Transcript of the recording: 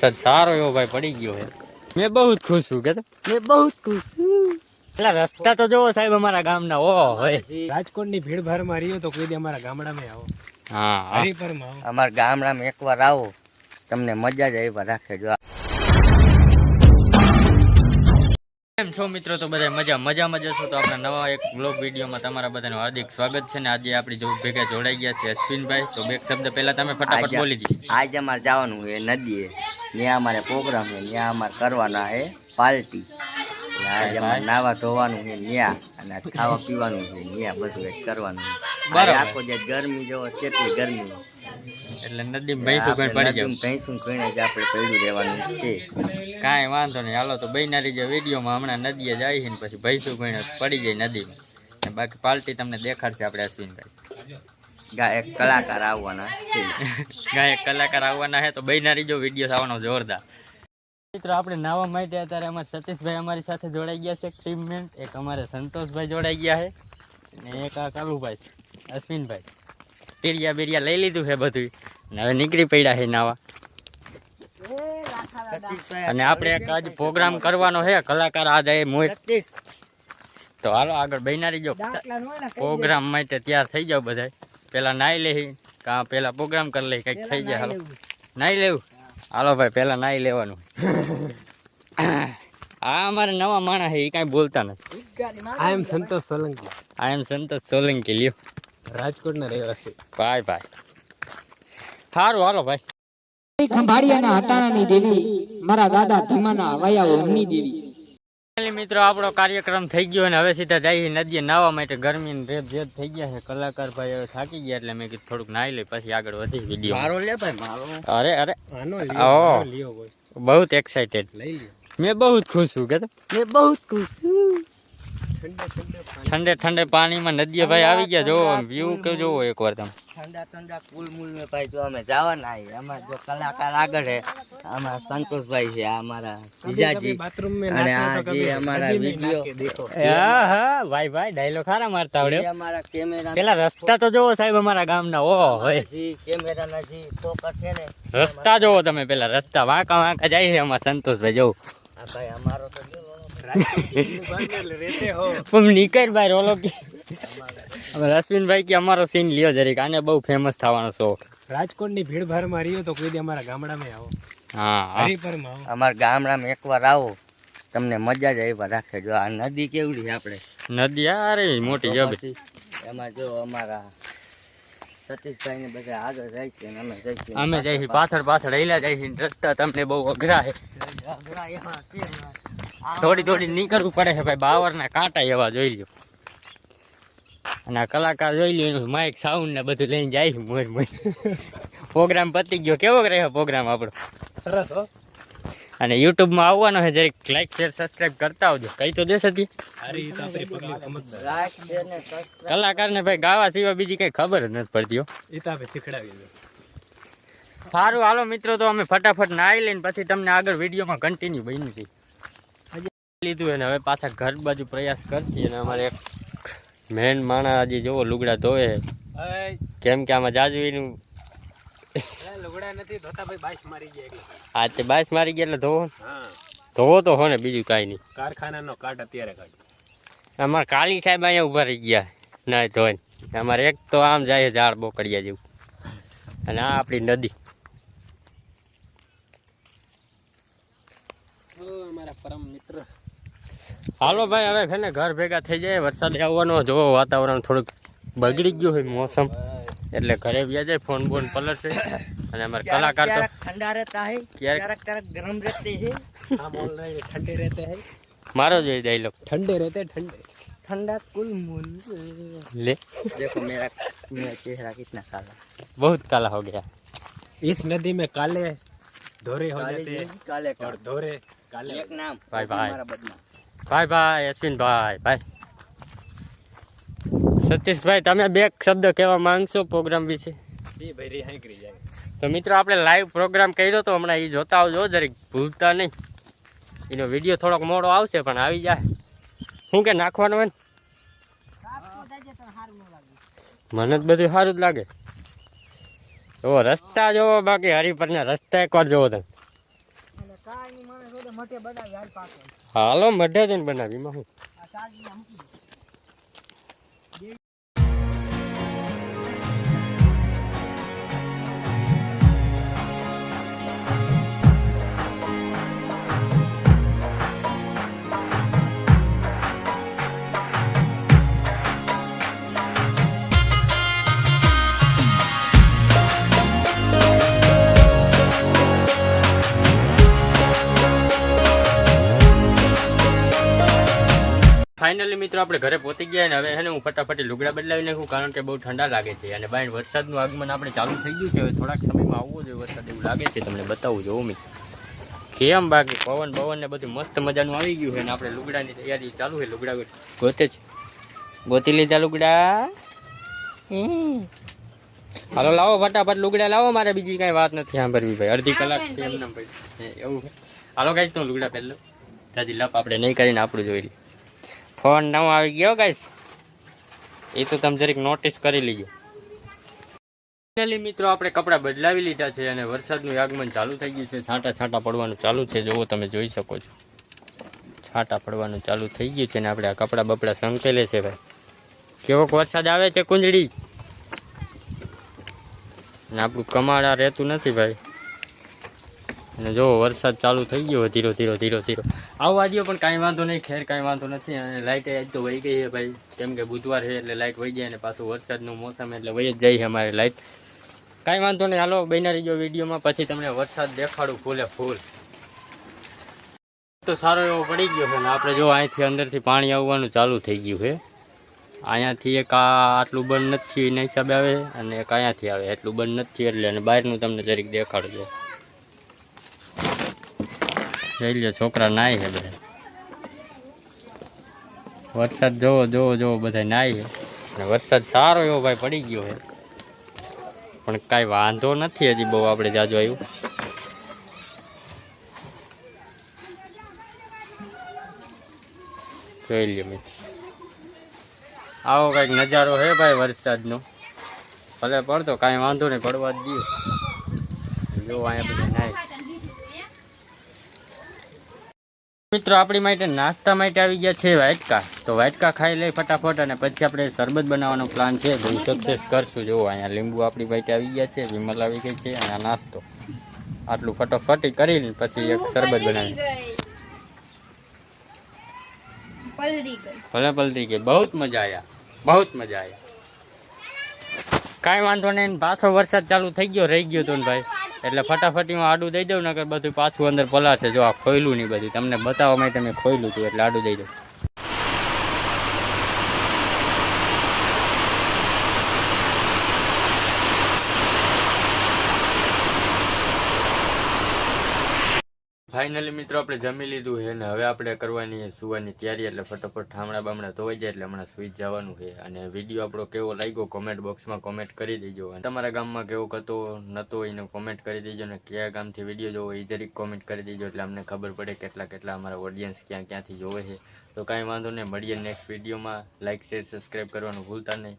વરસાદ સારો એવો ભાઈ પડી ગયો છે. મેં બહુ જ ખુશ છું કે મેં બહુ ખુશ છું. એટલે રસ્તા તો જોવો સાહેબ અમારા ગામના ઓ હોય. રાજકોટની ભીડ ભારમાં રહ્યો તો કોઈ દી અમારા ગામડામાં આવો. હા. હરિપરમાં આવો. અમારા ગામડામાં એકવાર આવો. તમને મજા જ આવ્યા રાખે જો કેમ છો મિત્રો? તો બધા મજા મજા મજા તો આપણા નવા એક બ્લોગ વિડીયોમાં તમારા બધાનું હાર્દિક સ્વાગત છે ને આજે આપણી જોબ ભેગા જોડાઈ ગયા છે અશ્વિનભાઈ. તો બે શબ્દ પહેલા તમે ફટાફટ બોલી દીધી આજે અમારે જવાનું એ નદીએ. ત્યાં અમારે પ્રોગ્રામ છે ત્યાં અમારે કરવાના છે પાર્ટી અમારે નાવા ધોવાનું છે ત્યાં અને ખાવા પીવાનું છે ત્યાં બધું એક કરવાનું. બરાબર. આખો જે ગરમી જોવો કેટલી ગરમી એટલે નદી ભૈંસું કઈ પડી ભેંસું જ આપણે પડ્યું રહેવાનું છે. કાંઈ વાંધો નહીં હાલો તો બૈનારી જે વિડીયોમાં હમણાં નદીએ જાય છે ને પછી ભૈંસું કઈ પડી જાય નદીમાં. બાકી પાલટી તમને દેખાડશે આપણે અશ્વિનભાઈ. ગા કલાકાર આવવાના છે. ગાયક કલાકાર આવવાના છે તો બહેનારી જો વીડિયો આવવાનો જોરદાર. મિત્રો આપણે નાવા માટે અત્યારે અમારે સતીશભાઈ અમારી સાથે જોડાઈ ગયા છે. ટીમમેન્ટ એક અમારે સંતોષભાઈ જોડાઈ ગયા છે. અને એક આ કાલુભાઈ અશ્વિનભાઈ. ટીરિયા બીરિયા લઈ લીધું છે બધું. ને હવે નીકળી પડ્યા છે નાવા. અને આપણે એક આજ પ્રોગ્રામ કરવાનો છે કલાકાર આ એ મોહિત તો હાલો આગળ બહેનારી જો પ્રોગ્રામ માટે તૈયાર થઈ જાવ બધા પેલા નાઈ લે કા પેલા પ્રોગ્રામ કરી લે કંઈક થઈ જાય હાલો. નાઈ લેવું? હાલો ભાઈ પેલા નાઈ લેવાનું. આ અમારે નવા માણસ છે એ કાંઈ બોલતા નથી. આઈ એમ સંતોષ સોલંકી. આઈ એમ સંતોષ સોલંકી લ્યો. રાજકોટના રહેવાસી. ભાઈ ભાઈ. સારું હાલો ભાઈ. ખંભાળિયાના હટાણાની દેવી મારા દાદા ધીમાના વયા ઓમની દેવી. મિત્રો આપણો કાર્યક્રમ થઈ ગયો અને હવે સીધા જઈએ નદીએ નાવા માટે. ગરમી રેત રેત થઈ ગયા છે. કલાકાર ભાઈ હવે થાકી ગયા એટલે મેં કીધું થોડુંક નાઈ લઈ પછી આગળ વધી વીડિયો મારો લે ભાઈ મારો. અરે અરે. આનો લ્યો લ્યો બહુ એક્સાઇટેડ લઈ લ્યો. મેં બહુ ખુશ છું કે મેં બહુ ખુશ છું. ઠંડે ઠંડે પાણી. ઠંડે ઠંડે પાણીમાં નદીએ ભાઈ આવી ગયા. જોવો વ્યૂ કે જોવો એકવાર તમે. ઠંડા ઠંડા કુલ મૂલ ને ભાઈ જો અમે જવાના આવીએ અમારા જો કલાકાર આગળ છે અમારા સંતોષભાઈ છે અમારા જીજાજી. અને આ જે અમારા વીડિયો હા હા ભાઈ ભાઈ ડાયલો ખારા મારતા આવડે. અમારા કેમેરા પેલા રસ્તા તો જોવો સાહેબ અમારા ગામ ના ઓ હોય કેમેરાના જે ચોકટ છે ને રસ્તા જોવો તમે પેલા રસ્તા વાંકા વાંકા જાય છે અમારા સંતોષભાઈ જોવું. આ ભાઈ અમારો તો પણ નીકળ ભાઈ રોલો કે. હવે અશ્વિનભાઈ કે અમારો સીન લ્યો જરીક. આને બહુ ફેમસ થવાનો શોખ. રાજકોટની ભીડ ભાડમાં રહ્યો તો કોઈ દી અમારા ગામડામાં આવો. હા હરિપરમાં આવો. અમારા ગામડામાં એકવાર આવો. તમને મજા જ આવ્યા રાખે. જો આ નદી કેવડી છે આપણે? નદી અરે મોટી જબ એમાં જો અમારા સતીશભાઈ ને બધા આગળ જાય છે અમે જઈ છીએ. અમે જઈ છીએ પાછળ પાછળ હેલા જાય છે રસ્તા તમને બહુ અઘરા છે. અઘરા એવા થોડી થોડી નીકળવું પડે છે ભાઈ બાવરના કાંટા એવા જોઈ લ્યો. અને આ કલાકાર જોઈ લે એનું માઇક સાઉન્ડ ને બધું લઈને જાય મોર મોર. પ્રોગ્રામ પતી ગયો. કેવો રહ્યો પ્રોગ્રામ આપણો? સરસ હો. અને યુટ્યુબમાં આવવાનો છે જરીક લાઈક શેર સબસ્ક્રાઇબ કરતા આવજો. કઈ તો દેશ તી? અરે ઈ તો આપણી પબ્લિક સમજદાર રાખ છે. ને સસ- કલાકારને ભાઈ ગાવા સિવાય બીજી કઈ ખબર જ નથી પડતી હો. એ તો આપણે શીખડાવી સારું હાલો મિત્રો તો અમે ફટાફટ નાહી લઈને પછી તમને આગળ વિડીયોમાં કન્ટિન્યુ બની હતી લીધું અને હવે પાછા ઘર બાજુ પ્રયાસ કરતી અને અમારે એક મેન માણા હજી જોવો લુગડા ધોવે. કેમ કે આમાં જાજવીનું. લુગડા નથી ધોતા ભાઈ બાઈસ મારી ગયા એટલે. આ તે બાસ મારી ગયા એટલે ધોવો ધોવો તો હો ને બીજું કાંઈ નહીં. કારખાનાનો કાટ અત્યારે કાઢ અમારે કાલી સાહેબ અહીંયા ઊભા રહી ગયા ના ધોઈને. અમારે એક તો આમ જાય ઝાડ બોકડિયા જેવું. અને આ આપણી નદી. અમારા પરમ મિત્ર. હાલો ભાઈ હવે છે ને ઘર ભેગા થઈ જાય વરસાદ આવવાનો જોવો વાતાવરણ થોડુંક બગડી ગયું હોય મોસમ. એટલે ઘરે વ્યા જાય ફોન બોન પલટશે અને અમારે કલાકાર તો ઠંડા રહેતા હે ક્યારેક ક્યારેક ગરમ રહેતે હે. આ બોલ રહે ઠંડે રહેતે હે. મારો જોઈ જાય ઠંડે રહેતે ઠંડે. ठंडा कुल मूल ले देखो मेरा मेरा चेहरा कितना काला बहुत काला हो गया इस नदी में काले धोरे हो जाते हैं काले और धोरे काले एक नाम भाई भाई ભાઈ ભાઈ અશ્વિનભાઈ ભાઈ સતીશભાઈ તમે બે શબ્દ કહેવા માંગશો પ્રોગ્રામ વિશે? તો મિત્રો આપણે લાઈવ પ્રોગ્રામ કહી દો તો હમણાં એ જોતા આવજો જરીક ભૂલતા નહીં. એનો વીડિયો થોડોક મોડો આવશે પણ આવી જાય. શું કે નાખવાનું હોય મને જ બધું સારું જ લાગે. તો રસ્તા જોવો બાકી હરિપરના રસ્તા એક વાર જોવો તમે. હાલો મઢે જઈને બનાવી માં હું. ફાઇનલી મિત્રો આપણે ઘરે પહોંચી ગયા ને હવે છે ને હું ફટાફટ લુગડા બદલાવી નાખું કારણ કે બહુ ઠંડા લાગે છે. અને બાય વરસાદનું આગમન આપણે ચાલુ થઈ ગયું છે. હવે થોડાક સમયમાં આવવો જોઈએ વરસાદ એવું લાગે છે. તમને બતાવું જોઉં મેં કેમ બાકી? પવન પવન ને બધું મસ્ત મજાનું આવી ગયું છે ને આપણે લુગડાની તૈયારી ચાલુ છે. લુગડા ગોતે છે. ગોતી લીધા લુગડા? હમ. હાલો લાવો ફટાફટ લુગડા લાવો. મારે બીજી કઈ વાત નથી સાંભળવી ભાઈ. અડધી કલાક છે એમને ભાઈ. એવું હાલો કઈ તું લુગડા પહેલો ત્યાંથી લપ આપણે નહીં કરીને આપણું જોઈ લઈએ. ફોન નવો આવી ગયો ગાઈશ એ તો તમે જરીક નોટિસ કરી લીજો. મિત્રો, આપણે કપડાં બદલાવી લીધા છે અને વરસાદનું આગમન ચાલુ થઈ ગયું છે. છાંટા છાંટા પડવાનું ચાલુ છે. જોવો તમે જોઈ શકો છો. છાંટા પડવાનું ચાલુ થઈ ગયું છે ને આપણે આ કપડાં બપડા સંકેલે છે ભાઈ. કેવોક વરસાદ આવે છે કુંજડી ને આપણું કમાડા રહેતું નથી ભાઈ. અને જો વરસાદ ચાલુ થઈ ગયો ધીરો ધીરો ધીરો ધીરો. આવવા દો પણ કાંઈ વાંધો નહીં, ખેર કાંઈ વાંધો નથી. અને લાઇટ આજ તો વહી ગઈ છે ભાઈ. કેમ કે બુધવાર છે એટલે લાઇટ વહી જાય અને પાછું વરસાદનું મોસમ એટલે વહી જ જાય છે અમારી લાઇટ કાંઈ વાંધો નહીં, હાલો બન્યા રહીજો વિડીયોમાં. પછી તમને વરસાદ દેખાડું ફૂલે ફૂલ. તો સારો એવો પડી ગયો છે ને આપણે જો અહીંથી અંદરથી પાણી આવવાનું ચાલુ થઈ ગયું છે. અહીંયાથી એક આ આટલું બંધ નથી, એના હિસાબે આવે. અને એક અહીંયાથી આવે. એટલું બંધ નથી એટલે અને બહારનું તમને જરીક દેખાડજો. જોઈ લ્યો, છોકરા નાય છે બધા. વરસાદ જોવો જોવો જોવો, બધા નાય છે. અને વરસાદ સારો એવો ભાઈ પડી ગયો છે. પણ કાંઈ વાંધો નથી હજી બહુ આપણે જાજો આવ્યું જોઈ લ્યો મેં આવો કંઈક નજારો હે ભાઈ વરસાદનો. ભલે પડતો, કાંઈ વાંધો નહીં, પડવા જ દો જો અહીંયા બધા નાય. મિત્રો આપણી માટે નાસ્તા માટે આવી ગયા છે વાટકા તો વાટકા ખાઈ લઈ ફટાફટ અને પછી આપણે શરબત બનાવવાનો પ્લાન છે. તો સક્સેસ કરશું. જુઓ અહીંયા લીંબુ આપણી માટે આવી ગયા છે વિમલ આવી ગઈ છે અને નાસ્તો. આટલું ફટોફટી કરીને પછી એક શરબત બનાવી ભલે પલટી ગઈ. બહુ મજા આવ્યા બહુ મજા આવ્યા કાંઈ વાંધો નહીં પાછો વરસાદ ચાલુ થઈ ગયો રહી ગયો તો ને ભાઈ એટલે ફટાફટી હું આડું દઈ દઉં, નકર બધું પાછું અંદર પલાળશે. જો આ ખોયલું નહીં બધું. તમને બતાવવા માટે મેં ખોયલું હતું એટલે આડું દઈ દઉં. ફાઇનલી મિત્રો, આપણે જમી લીધું છે ને હવે આપણે કરવાની સુવાની તૈયારી, એટલે ફટાફટ ઠામડા બામડા ધોવાઈ જાય એટલે હમણાં સુઈ જવાનું છે. અને વીડિયો આપણો કેવો લાગ્યો કોમેન્ટ બોક્સમાં કોમેન્ટ કરી દેજો. અને તમારા ગામમાં કેવો હતો, નતો એને કોમેન્ટ કરી દેજો. અને કયા ગામથી વીડિયો જોવો એ જરીક કોમેન્ટ કરી દેજો, એટલે અમને ખબર પડે કેટલા કેટલા અમારા ઓડિયન્સ ક્યાં ક્યાંથી જોવે છે. તો કાંઈ વાંધો નહીં, મળીએ નેક્સ્ટ વિડીયોમાં. લાઇક શેર સબસ્ક્રાઈબ કરવાનું ભૂલતા નહીં.